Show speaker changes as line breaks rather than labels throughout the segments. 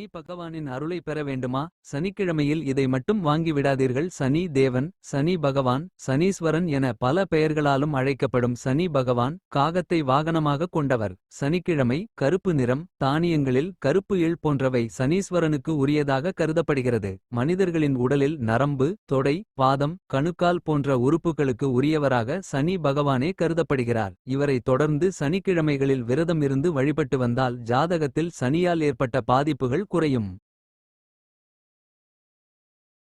சனி பகவானின் அருளை பெற வேண்டுமா? சனிக்கிழமையில் இதை மட்டும் வாங்கிவிடாதீர்கள். சனி தேவன் சனி பகவான் சனீஸ்வரன் என பல பெயர்களாலும் அழைக்கப்படும் சனி பகவான் காகத்தை வாகனமாக கொண்டவர். சனிக்கிழமை கருப்பு நிறம் தானியங்களில் கருப்பு இல் போன்றவை சனீஸ்வரனுக்கு உரியதாக கருதப்படுகிறது. மனிதர்களின் உடலில் நரம்பு தொடை பாதம் கணுக்கால் போன்ற உறுப்புகளுக்கு உரியவராக சனி பகவானே கருதப்படுகிறார். இவரை தொடர்ந்து சனிக்கிழமைகளில் விரதம் இருந்து வழிபட்டு வந்தால் ஜாதகத்தில் சனியால் ஏற்பட்ட பாதிப்புகள் குறையும்.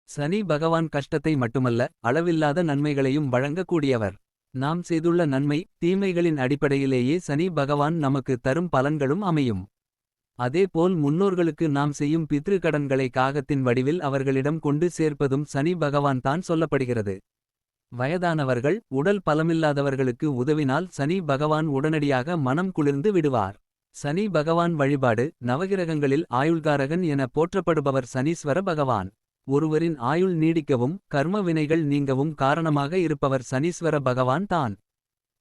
சனி பகவான் கஷ்டத்தை மட்டுமல்ல அளவில்லாத நன்மைகளையும் வழங்கக்கூடியவர். நாம் செய்துள்ள நன்மை தீமைகளின் அடிப்படையிலேயே சனி பகவான் நமக்கு தரும் பலன்களும் அமையும். அதேபோல் முன்னோர்களுக்கு நாம் செய்யும் பித்ரு கடன்களை காகத்தின் வடிவில் அவர்களிடம் கொண்டு சேர்ப்பதும் சனி பகவான் தான் சொல்லப்படுகிறது. வயதானவர்கள் உடல் பலமில்லாதவர்களுக்கு உதவினால் சனி பகவான் உடனடியாக மனம் குளிர்ந்து விடுவார். சனி பகவான் வழிபாடு நவகிரகங்களில் ஆயுள்காரகன் என போற்றப்படுபவர் சனீஸ்வர பகவான். ஒருவரின் ஆயுள் நீடிக்கவும் கர்ம வினைகள் நீங்கவும் காரணமாக இருப்பவர் சனீஸ்வர பகவான் தான்.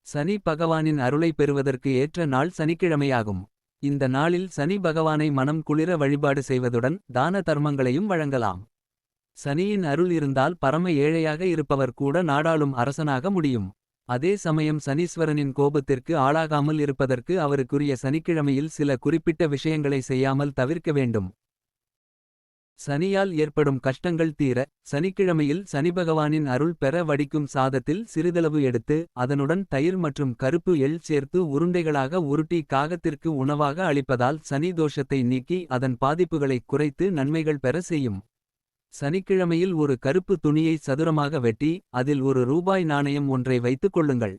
சனி பகவானின் அருளை பெறுவதற்கு ஏற்ற நாள் சனிக்கிழமையாகும். இந்த நாளில் சனி பகவானை மனம் குளிர வழிபாடு செய்வதுடன் தான தர்மங்களையும் வழங்கலாம். சனியின் அருள் இருந்தால் பரம ஏழையாக இருப்பவர் கூட நாடாளும் அரசனாக முடியும். அதே சமயம் சனீஸ்வரனின் கோபத்திற்கு ஆளாகாமல் இருப்பதற்கு அவருக்குரிய சனிக்கிழமையில் சில குறிப்பிட்ட விஷயங்களை செய்யாமல் தவிர்க்க வேண்டும். சனியால் ஏற்படும் கஷ்டங்கள் தீர சனிக்கிழமையில் சனிபகவானின் அருள் பெற வடிக்கும் சாதத்தில் சிறிதளவு எடுத்து அதனுடன் தயிர் மற்றும் கருப்பு எள் சேர்த்து உருண்டைகளாக உருட்டி காகத்திற்கு உணவாக அளிப்பதால் சனி தோஷத்தை நீக்கி அதன் பாதிப்புகளை குறைத்து நன்மைகள் பெற செய்யும். சனிக்கிழமையில் ஒரு கருப்பு துணியை சதுரமாக வெட்டி அதில் ஒரு ரூபாய் நாணயம் ஒன்றை வைத்துக் கொள்ளுங்கள்.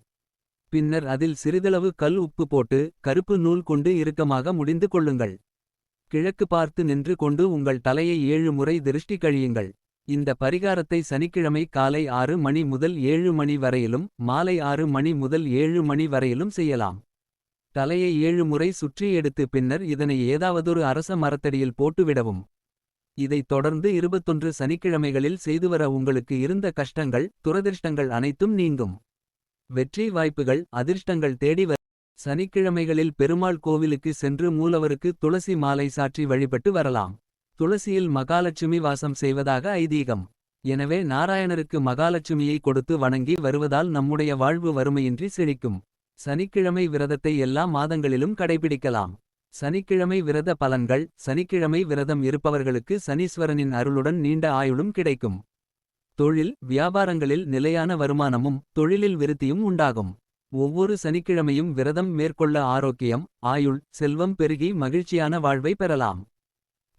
பின்னர் அதில் சிறிதளவு கல் உப்பு போட்டு கருப்பு நூல் கொண்டு இறுக்கமாக முடிந்து கொள்ளுங்கள். கிழக்கு பார்த்து நின்று கொண்டு உங்கள் தலையை ஏழு முறை திருஷ்டி கழியுங்கள். இந்த பரிகாரத்தை சனிக்கிழமை காலை ஆறு மணி முதல் ஏழு மணி வரையிலும் மாலை ஆறு மணி முதல் ஏழு மணி வரையிலும் செய்யலாம். தலையை ஏழு முறை சுற்றி எடுத்து பின்னர் இதனை ஏதாவதொரு அரச மரத்தடியில் போட்டுவிடவும் இதைத் தொடர்ந்து இருபத்தொன்று சனிக்கிழமைகளில் செய்துவர உங்களுக்கு இருந்த கஷ்டங்கள் துரதிர்ஷ்டங்கள் அனைத்தும் நீங்கும். வெற்றி வாய்ப்புகள் அதிர்ஷ்டங்கள் தேடி வர சனிக்கிழமைகளில் பெருமாள் கோவிலுக்கு சென்று மூலவருக்கு துளசி மாலை சாற்றி வழிபட்டு வரலாம். துளசியில் மகாலட்சுமி வாசம் செய்வதாக ஐதீகம். எனவே நாராயணருக்கு மகாலட்சுமியை கொடுத்து வணங்கி வருவதால் நம்முடைய வாழ்வு வறுமையின்றி செழிக்கும். சனிக்கிழமை விரதத்தை எல்லா மாதங்களிலும் கடைபிடிக்கலாம். சனிக்கிழமை விரத பலன்கள் சனிக்கிழமை விரதம் இருப்பவர்களுக்கு சனீஸ்வரனின் அருளுடன் நீண்ட ஆயுளும் கிடைக்கும். தொழில் வியாபாரங்களில் நிலையான வருமானமும் தொழிலில் விருத்தியும் உண்டாகும். ஒவ்வொரு சனிக்கிழமையும் விரதம் மேற்கொள்ள ஆரோக்கியம் ஆயுள் செல்வம் பெருகி மகிழ்ச்சியான வாழ்வை பெறலாம்.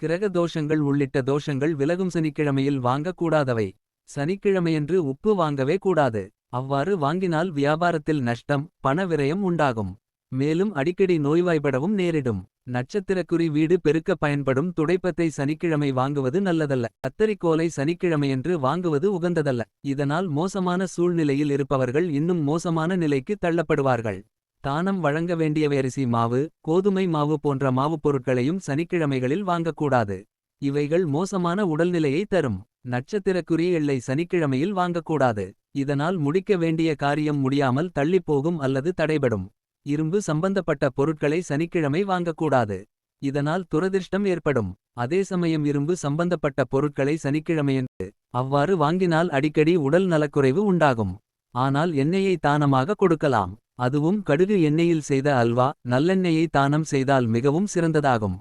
கிரக தோஷங்கள் உள்ளிட்ட தோஷங்கள் விலகும் சனிக்கிழமையில் வாங்கக்கூடாதவை. சனிக்கிழமையன்று உப்பு வாங்கவே கூடாது. அவ்வாறு வாங்கினால் வியாபாரத்தில் நஷ்டம் பண விரயம் உண்டாகும். மேலும் அடிக்கடி நோய்வாய்ப்படவும் நேரிடும். நட்சத்திரக்குறி வீடு பெருக்க பயன்படும் துடைப்பத்தை சனிக்கிழமை வாங்குவது நல்லதல்ல. கத்தரிக்கோலை சனிக்கிழமையன்று வாங்குவது உகந்ததல்ல. இதனால் மோசமான சூழ்நிலையில் இருப்பவர்கள் இன்னும் மோசமான நிலைக்கு தள்ளப்படுவார்கள். தானம் வழங்க வேண்டிய அரிசி மாவு கோதுமை மாவு போன்ற மாவுப் பொருட்களையும் சனிக்கிழமைகளில் வாங்கக்கூடாது. இவைகள் மோசமான உடல்நிலையை தரும். நட்சத்திரக்குறி எல்லை சனிக்கிழமையில் வாங்கக்கூடாது. இதனால் முடிக்க வேண்டிய காரியம் முடியாமல் தள்ளிப்போகும் அல்லது தடைபடும். இரும்பு சம்பந்தப்பட்ட பொருட்களை சனிக்கிழமை வாங்கக்கூடாது. இதனால் துரதிர்ஷ்டம் ஏற்படும். அதே சமயம் இரும்பு சம்பந்தப்பட்ட பொருட்களை சனிக்கிழமையன்று அவ்வாறு வாங்கினால் அடிக்கடி உடல் நலக்குறைவு உண்டாகும். ஆனால் எண்ணெயை தானமாக கொடுக்கலாம். அதுவும் கடுகு எண்ணெயில் செய்த அல்வா நல்லெண்ணெயை தானம் செய்தால் மிகவும் சிறந்ததாகும்.